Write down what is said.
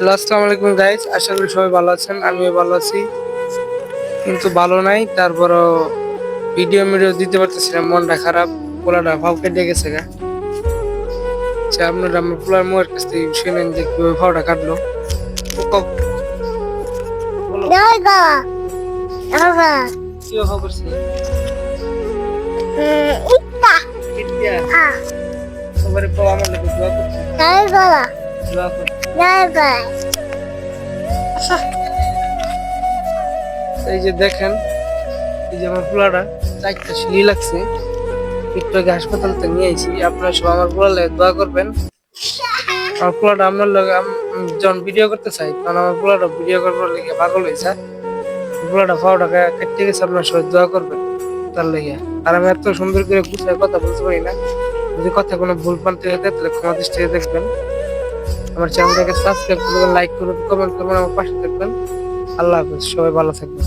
Hello আসসালামু আলাইকুম guys আশা করি সবাই ভালো আছেন আমিও ভালো আছি। কিন্তু ভালো নাই তারপরও ভিডিও মিডিও দিতে পারতেছি না মনটা খারাপ পোলাটা ভাব কেটে গেছে গা। আচ্ছা আপনারা আমার পোলার মোয়ের কাছ থেকে শুনেন যে কীভাবে ভাবটা কাটলো. সবারই পাও আমার এই যে দেখেন, এই যে আমার পোলাটা, চারটা সিলি লাগছে। একটু হাসপাতাল থেকে নিয়ে আইছি, আপনারা সব আমার পোলালে দোয়া করবেন। আমার পোলাটা আপনার লগে যখন ভিডিও করতে চাই, তখন আমার পোলাটা ভিডিও করবার লেগে পাগল হয়েছে পোলাটা পাওয়াটা কেটে গেছে, আপনার সবাই দোয়া করবেন তার লেগে আর আমি এত সুন্দর করে গুছায় কথা বলতে পারি না। যদি কথা কোনো ভুল পান্তে হয়ে থাকে তাহলে ক্ষমা দৃষ্টিতে দেখবেন। আমার চ্যানেলটাকে সাবস্ক্রাইব করবেন লাইক করুন কমেন্ট করবেন, আমার পাশে থাকবেন। আল্লাহ হাফেজ, সবাই ভালো থাকবেন।